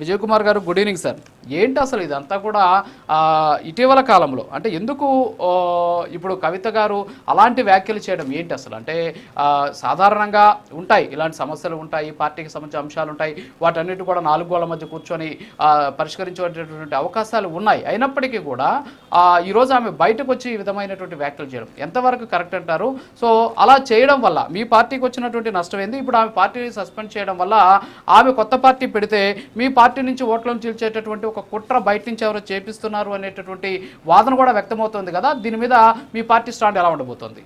విజయ్ కుమార్ గారు good evening sir. ఏంటి అసలు ఇదంతా కూడా ఇటీవల కాలంలో? అంటే ఎందుకు ఇప్పుడు కవిత గారు అలాంటి వ్యాఖ్యలు చేయడం? ఏంటి అసలు? అంటే సాధారణంగా ఉంటాయి ఇలాంటి సమస్యలు ఉంటాయి పార్టీకి సంబంధించిన అంశాలు ఉంటాయి వాటన్నిటి కూడా నాలుగు గోళ్ళ మధ్య కూర్చొని పరిష్కరించేటటువంటి అవకాశాలు ఉన్నాయి. అయినప్పటికీ కూడా ఈరోజు ఆమె బయటకు వచ్చి ఈ విధమైనటువంటి వ్యాఖ్యలు చేయడం ఎంతవరకు కరెక్ట్ అంటారు? సో అలా చేయడం వల్ల మీ పార్టీకి వచ్చినటువంటి నష్టం ఏంది? ఇప్పుడు ఆమె పార్టీని సస్పెండ్ చేయడం వల్ల ఆమె కొత్త పార్టీ పెడితే మీ పార్టీ నుంచి ఓట్లను చీల్చేటటువంటి ఒక కుట్ర బయట నుంచి ఎవరో చేపిస్తున్నారు అనేటటువంటి వాదన కూడా వ్యక్తమవుతుంది కదా. దీని మీద మీ పార్టీ స్టాండ్ ఎలా ఉండబోతోంది?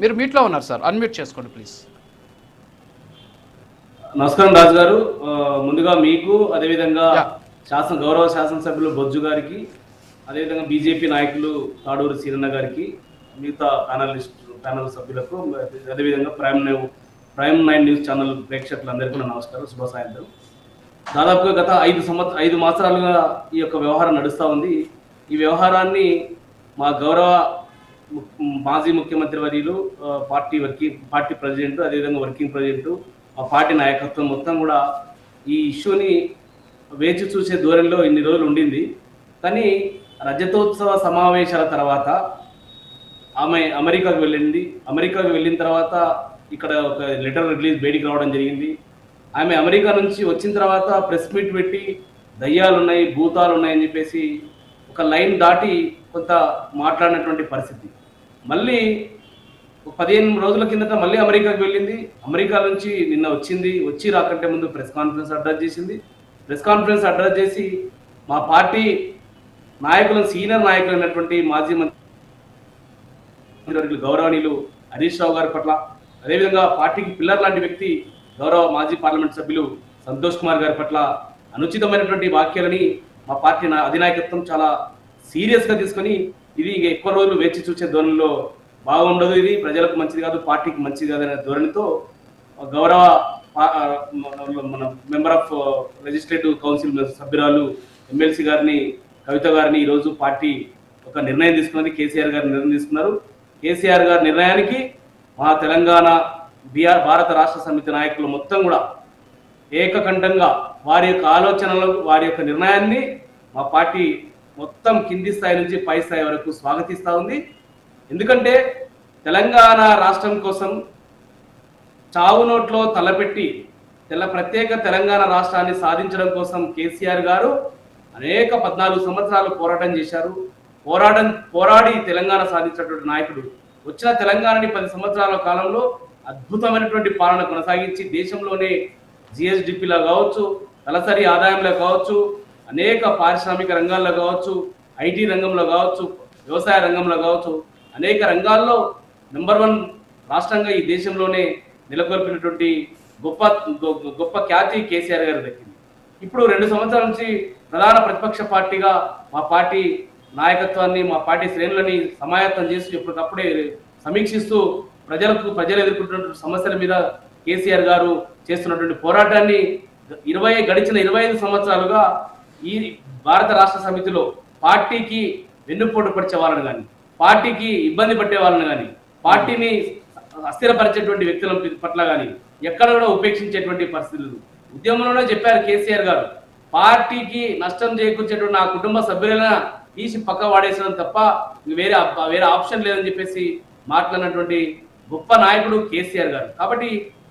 మీరు మీట్లో ఉన్నారు సార్. అన్మ్యూట్ చేసుకోండి ప్లీజ్. నమస్కారం రాజు గారు. ముందుగా మీకు అదేవిధంగా. శాసన గౌరవ శాసనసభ్యులు బొజ్జు గారికి అదేవిధంగా బీజేపీ నాయకులు తాడూరు సీరన్న గారికి మిగతా ప్యానలిస్ట్ ప్యానల్ సభ్యులకు అదేవిధంగా prime nine prime nine news channel ప్రేక్షకులందరికీ నా నమస్కారం శుభ సాయంత్రం. దాదాపుగా గత ఐదు సంవత్సర ఐదు మాసాలుగా ఈ యొక్క వ్యవహారం నడుస్తూ ఉంది. ఈ వ్యవహారాన్ని మా గౌరవ మాజీ ముఖ్యమంత్రి వర్యులు పార్టీ వర్కింగ్ పార్టీ ప్రెసిడెంట్ అదేవిధంగా వర్కింగ్ ప్రెసిడెంట్ మా పార్టీ నాయకత్వం మొత్తం కూడా ఈ ఇష్యూని వేచి చూసే ధోరణిలో ఇన్ని రోజులు ఉండింది. కానీ రజతోత్సవ సమావేశాల తర్వాత ఆమె అమెరికాకు వెళ్ళింది. అమెరికాకు వెళ్ళిన తర్వాత ఇక్కడ ఒక లెటర్ రిలీజ్ బయటికి రావడం జరిగింది. ఆమె అమెరికా నుంచి వచ్చిన తర్వాత ప్రెస్ మీట్ పెట్టి దయ్యాలు ఉన్నాయి భూతాలు ఉన్నాయని చెప్పేసి ఒక లైన్ దాటి కొంత మాట్లాడినటువంటి పరిస్థితి. మళ్ళీ ఒక పదిహేను రోజుల కిందట మళ్ళీ అమెరికాకు వెళ్ళింది. అమెరికా నుంచి నిన్న వచ్చింది. వచ్చి రాకంటే ముందు ప్రెస్ కాన్ఫరెన్స్ అడ్రస్ చేసింది. ప్రెస్ కాన్ఫరెన్స్ అడ్రస్ చేసి మా పార్టీ నాయకులను సీనియర్ నాయకులైనటువంటి మాజీ మంత్రి మంత్రివర్యులు గౌరవనీయులు హరీష్ రావు గారి పట్ల. అదేవిధంగా పార్టీకి పిల్లర్ లాంటి వ్యక్తి గౌరవ మాజీ పార్లమెంట్ సభ్యులు సంతోష్ కుమార్ గారి పట్ల అనుచితమైనటువంటి వ్యాఖ్యలని మా పార్టీ నా- అధినాయకత్వం చాలా సీరియస్గా తీసుకొని ఇది ఇక ఎక్కువ రోజులు వేచి చూసే ధోరణిలో బాగుండదు ఇది. ప్రజలకు మంచిది కాదు పార్టీకి మంచిది కాదు అనే ధోరణితో గౌరవ మన మెంబర్ ఆఫ్ లెజిస్లేటివ్ కౌన్సిల్ సభ్యురాలు ఎమ్మెల్సీ గారిని కవిత గారిని ఈరోజు పార్టీ ఒక నిర్ణయం తీసుకున్నది కేసీఆర్ గారు నిర్ణయం తీసుకున్నారు. కేసీఆర్ గారి నిర్ణయానికి మా తెలంగాణ బీఆర్ భారత రాష్ట్ర సమితి నాయకులు మొత్తం కూడా ఏకకంఠంగా వారి యొక్క ఆలోచనలు వారి యొక్క నిర్ణయాన్ని మా పార్టీ మొత్తం కింది స్థాయి నుంచి పై స్థాయి వరకు స్వాగతిస్తూ ఉంది. ఎందుకంటే తెలంగాణ రాష్ట్రం కోసం చావు నోట్లో తలపెట్టి తెల్ల ప్రత్యేక తెలంగాణ రాష్ట్రాన్ని సాధించడం కోసం కేసీఆర్ గారు అనేక పద్నాలుగు సంవత్సరాలు పోరాటం చేశారు. పోరాటం పోరాడి తెలంగాణ సాధించినటువంటి నాయకుడు. వచ్చిన తెలంగాణని పది సంవత్సరాల కాలంలో అద్భుతమైనటువంటి పాలన కొనసాగించి దేశంలోనే జిఎస్డిపిలో కావచ్చు తలసరి ఆదాయంలో కావచ్చు అనేక పారిశ్రామిక రంగాల్లో కావచ్చు ఐటీ రంగంలో కావచ్చు వ్యవసాయ రంగంలో కావచ్చు అనేక రంగాల్లో నెంబర్ వన్ రాష్ట్రంగా ఈ దేశంలోనే నెలకొల్పినటువంటి గొప్ప గొ- గొప్ప ఖ్యాతి కేసీఆర్ గారు దక్కింది ఇప్పుడు రెండు సంవత్సరాల నుంచి ప్రధాన ప్రతిపక్ష పార్టీగా మా పార్టీ నాయకత్వాన్ని మా పార్టీ శ్రేణులని సమాయత్తం చేసి ఎప్పటికప్పుడే సమీక్షిస్తూ ప్రజలకు ప్రజలు ఎదుర్కొంటున్నటువంటి సమస్యల మీద కేసీఆర్ గారు చేస్తున్నటువంటి పోరాటాన్ని ఇరవై గడిచిన ఇరవై ఐదు సంవత్సరాలుగా ఈ భారత రాష్ట్ర సమితిలో పార్టీకి వెన్నుపోటు పరిచే వాళ్ళని కానీ పార్టీకి ఇబ్బంది పట్టే వాళ్ళని కానీ పార్టీని అస్థిరపరిచేటువంటి వ్యక్తుల పట్ల కానీ ఎక్కడ కూడా ఉపేక్షించేటువంటి పరిస్థితులు ఉద్యమంలోనే చెప్పారు కేసీఆర్ గారు పార్టీకి నష్టం చేకూర్చేటువంటి నా కుటుంబ సభ్యులైనా తీసి పక్క వాడేసడం తప్ప వేరే వేరే ఆప్షన్ లేదని చెప్పేసి మాట్లాడినటువంటి గొప్ప నాయకుడు కేసీఆర్ గారు. కాబట్టి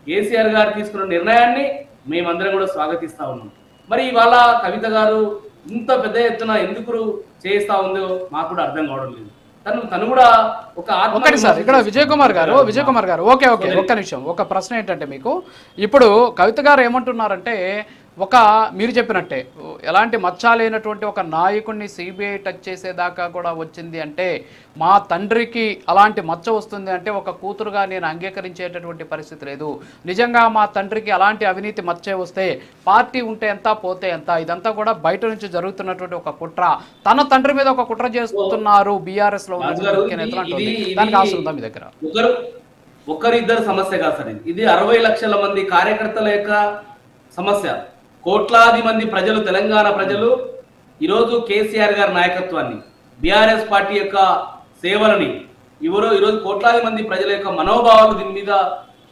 కేసీఆర్ గారు తీసుకున్న నిర్ణయాన్ని మేమందరం కూడా స్వాగతిస్తా ఉన్నాం. మరి ఇవాళ కవిత గారు ఇంత పెద్ద ఎత్తున ఎందుకు చేస్తా ఉందో మాకు కూడా అర్థం కావడం లేదు. తను తను కూడా ఒక ఒక్కటి సార్ ఇక్కడ విజయ్ కుమార్ గారు విజయ్ కుమార్ గారు ఓకే ఓకే ఒక్క నిమిషం ఒక ప్రశ్న ఏంటంటే మీకు ఇప్పుడు కవిత గారు ఏమంటున్నారంటే ఒక మీరు చెప్పినట్టే ఎలాంటి మచ్చ లేనటువంటి ఒక నాయకుడిని సిబిఐ టచ్ చేసేదాకా కూడా వచ్చింది అంటే మా తండ్రికి అలాంటి మచ్చ వస్తుంది అంటే ఒక కూతురుగా నేను అంగీకరించేటటువంటి పరిస్థితి లేదు. నిజంగా మా తండ్రికి అలాంటి అవినీతి మచ్చే వస్తే పార్టీ ఉంటే ఎంత పోతే ఎంత ఇదంతా కూడా బయట నుంచి జరుగుతున్నటువంటి ఒక కుట్ర. తన తండ్రి మీద ఒక కుట్ర చేస్తున్నారు బీఆర్ఎస్లో ముఖ్య నేతలు అంటుంది. దానికి ఆశ ఉందా మీ దగ్గర? ఒకరు ఒకరిద్దరు సమస్య కాదు సార్. ఇది అరవై లక్షల మంది కార్యకర్తల యొక్క సమస్య. కోట్లాది మంది ప్రజలు తెలంగాణ ప్రజలు ఈరోజు కేసీఆర్ గారి నాయకత్వాన్ని బీఆర్ఎస్ పార్టీ యొక్క సేవలని ఎవరో ఈరోజు కోట్లాది మంది ప్రజల యొక్క మనోభావాలు దీని మీద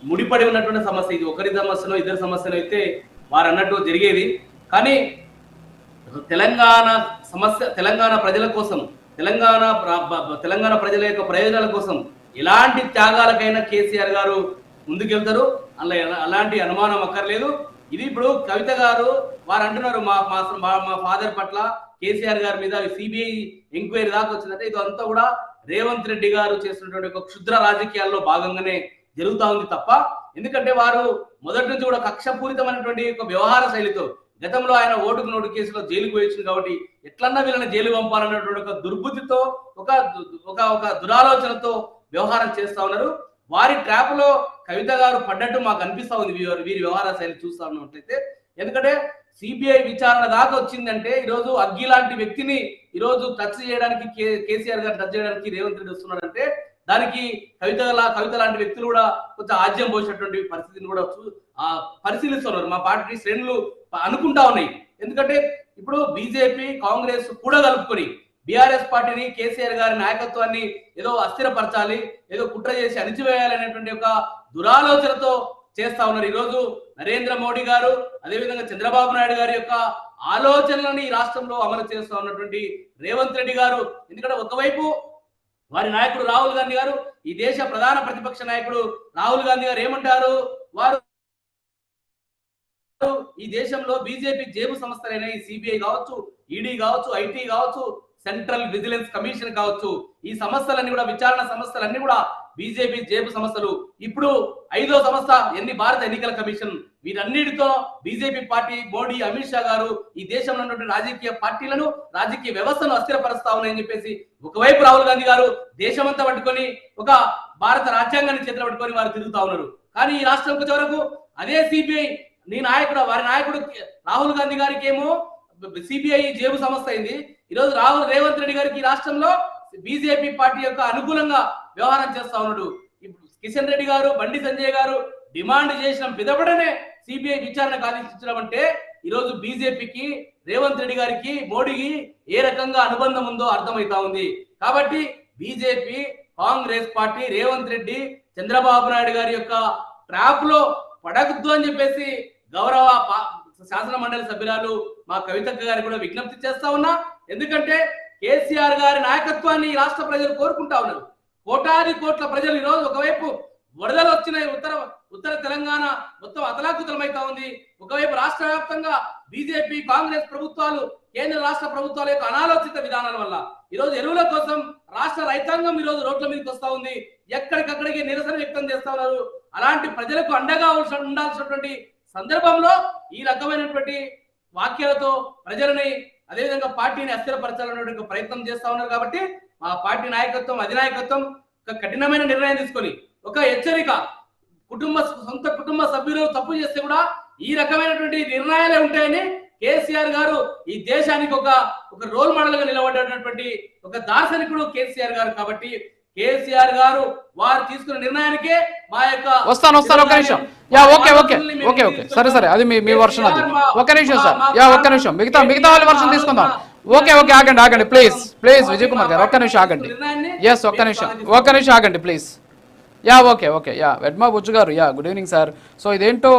ముడిపడి ఉన్నటువంటి సమస్య ఇది. ఒకరి సమస్యను ఇతరి సమస్యలు అయితే వారు అన్నట్టు జరిగేది. కానీ తెలంగాణ సమస్య తెలంగాణ ప్రజల కోసం తెలంగాణ తెలంగాణ ప్రజల యొక్క ప్రయోజనాల కోసం ఎలాంటి త్యాగాలకైనా కేసీఆర్ గారు ముందుకెళ్తారు. అలా అలాంటి అనుమానం అక్కర్లేదు. ఇది ఇప్పుడు కవిత గారు వారు అంటున్నారు మా మా మా- మా ఫాదర్ పట్ల కేసీఆర్ గారి మీద సిబిఐ ఎంక్వైరీ దాకా వచ్చిందంటే ఇది అంతా కూడా రేవంత్ రెడ్డి గారు చేస్తున్నటువంటి ఒక క్షుద్ర రాజకీయాల్లో భాగంగానే జరుగుతా ఉంది తప్ప ఎందుకంటే వారు మొదటి నుంచి కూడా కక్షపూరితమైనటువంటి ఒక వ్యవహార శైలితో గతంలో ఆయన ఓటుకు నోటు కేసులో జైలుకు వేయించింది కాబట్టి ఎట్లన్నా వీళ్ళని జైలు పంపాలన్నటువంటి ఒక దుర్బుద్ధితో ఒక ఒక ఒక దురాలోచనతో వ్యవహారం చేస్తా ఉన్నారు. వారి ట్రాప్లో కవిత గారు పడ్డట్టు మాకు అనిపిస్తా ఉంది వీరి వ్యవహార శైలి చూస్తా ఉన్నట్లయితే. ఎందుకంటే సిబిఐ విచారణ దాకా వచ్చిందంటే ఈరోజు అగ్గి లాంటి వ్యక్తిని ఈరోజు టచ్ చేయడానికి కే- కేసీఆర్ గారు టచ్ చేయడానికి రేవంత్ రెడ్డి వస్తున్నాడంటే దానికి కవిత లా- కవిత లాంటి వ్యక్తులు కూడా కొంచెం ఆజ్యం పోసినటువంటి పరిస్థితిని కూడా చూ- ఆ పరిశీలిస్తున్నారు. మా పార్టీ శ్రేణులు అనుకుంటా ఉన్నాయి. ఎందుకంటే ఇప్పుడు బీజేపీ కాంగ్రెస్ కూడా కలుపుకొని బీఆర్ఎస్ పార్టీని కేసీఆర్ గారి నాయకత్వాన్ని ఏదో అస్థిరపరచాలి ఏదో కుట్ర చేసి అణిచివేయాలనేటువంటి ఒక దురాలోచనతో చేస్తా ఉన్నారు ఈరోజు నరేంద్ర మోడీ గారు అదేవిధంగా చంద్రబాబు నాయుడు గారి యొక్క ఆలోచనలను ఈ రాష్ట్రంలో అమలు చేస్తా ఉన్నటువంటి రేవంత్ రెడ్డి గారు. ఎందుకంటే ఒకవైపు వారి నాయకుడు రాహుల్ గాంధీ గారు ఈ దేశ ప్రధాన ప్రతిపక్ష నాయకుడు రాహుల్ గాంధీ గారు ఏమంటారు? వారు ఈ దేశంలో బీజేపీ జేబు సంస్థలైన ఈ సిబిఐ కావచ్చు ఈడీ కావచ్చు ఐటీ కావచ్చు సెంట్రల్ విజిలెన్స్ కమిషన్ కావచ్చు. ఈ సమస్యలన్నీ కూడా విచారణ సమస్యలన్నీ కూడా బీజేపీ జేబు సమస్యలు. ఇప్పుడు ఐదో సంస్థ ఎన్ని భారత ఎన్నికల కమిషన్? వీటన్నిటితో బీజేపీ పార్టీ మోడీ అమిత్ షా గారు ఈ దేశంలో ఉన్నటువంటి రాజకీయ పార్టీలను రాజకీయ వ్యవస్థను అస్థిరపరుస్తా ఉన్నాయని చెప్పేసి ఒకవైపు రాహుల్ గాంధీ గారు దేశమంతా పట్టుకొని ఒక భారత రాజ్యాంగాన్ని చేతులు పట్టుకొని వారు తిరుగుతా ఉన్నారు. కానీ ఈ రాష్ట్రం వరకు అదే సిబిఐ నీ నాయకుడు వారి నాయకుడు రాహుల్ గాంధీ గారికి ఏమో సిబిఐ జేబు సంస్థ అయింది. ఈరోజు రాహుల్ రేవంత్ రెడ్డి గారికి రాష్ట్రంలో బీజేపీ పార్టీ యొక్క అనుకూలంగా వ్యవహారం చేస్తా ఉన్నాడు. ఇప్పుడు కిషన్ రెడ్డి గారు బండి సంజయ్ గారు డిమాండ్ చేసిన పిదపడనే సిబిఐ విచారణకు ఆదేశించడం అంటే ఈరోజు బీజేపీకి రేవంత్ రెడ్డి గారికి మోడీకి ఏ రకంగా అనుబంధం ఉందో అర్థమవుతా ఉంది. కాబట్టి BJP Congress party Revanth Reddy Chandrababu Naidu garu యొక్క ట్రాప్లో పడగద్దు అని చెప్పేసి గౌరవ శాసన మండలి సభ్యురాలు మా కవితక్క గారికి కూడా విజ్ఞప్తి చేస్తా ఉన్నా. ఎందుకంటే కేసీఆర్ గారి నాయకత్వాన్ని ఈ రాష్ట్ర ప్రజలు కోరుకుంటా ఉన్నారు. కోటాది కోట్ల ప్రజలు ఈరోజు ఒకవైపు వరదలు వచ్చినాయి ఉత్తర ఉత్తర తెలంగాణ మొత్తం అతలాకుతలమైతా ఉంది. ఒకవైపు రాష్ట్ర వ్యాప్తంగా బీజేపీ కాంగ్రెస్ ప్రభుత్వాలు కేంద్ర రాష్ట్ర ప్రభుత్వాల యొక్క అనాలోచిత విధానాల వల్ల ఈరోజు ఎరువుల కోసం రాష్ట్ర రైతాంగం ఈ రోజు రోడ్ల మీదకి వస్తా ఉంది. ఎక్కడికక్కడికి నిరసన వ్యక్తం చేస్తా ఉన్నారు. అలాంటి ప్రజలకు అండగా ఉండాల్సినటువంటి సందర్భంలో ఈ రకమైనటువంటి వాక్యాలతో ప్రజలని అదేవిధంగా పార్టీని అస్థిరపరచాలనేటువంటి ప్రయత్నం చేస్తా ఉన్నారు కాబట్టి మా పార్టీ నాయకత్వం అధినాయకత్వం ఒక కఠినమైన నిర్ణయం తీసుకొని ఒక హెచ్చరిక కుటుంబ సొంత కుటుంబ సభ్యులు తప్పు చేస్తే కూడా ఈ రకమైనటువంటి నిర్ణయాలే ఉంటాయని కేసీఆర్ గారు ఈ దేశానికి ఒక ఒక రోల్ మోడల్గా నిలబడేటటువంటి ఒక దార్శనికుడు కేసీఆర్ గారు కాబట్టి కేసీఆర్ గారు వారు తీసుకున్న నిర్ణయానికే మా యొక్క వస్తాను వస్తాను ఒక నిమిషం. Yeah okay okay okay okay సరే సరే అది మీ మీ వర్షన్ అది ఒక్క నిమిషం సార్ యా ఒక్క నిమిషం మిగతా మిగతా వాళ్ళ వర్షన్ తీసుకుందాం ఓకే ఓకే ఆగండి ఆగండి ప్లీజ్ ప్లీజ్ విజయ్ కుమార్ గారు ఒక్క నిమిషం ఆగండి ఎస్ ఒక్క నిమిషం ఒక్క నిమిషం ఆగండి please yeah okay okay yeah Vedma Bujju garu yeah good evening sir so ఇదేంటో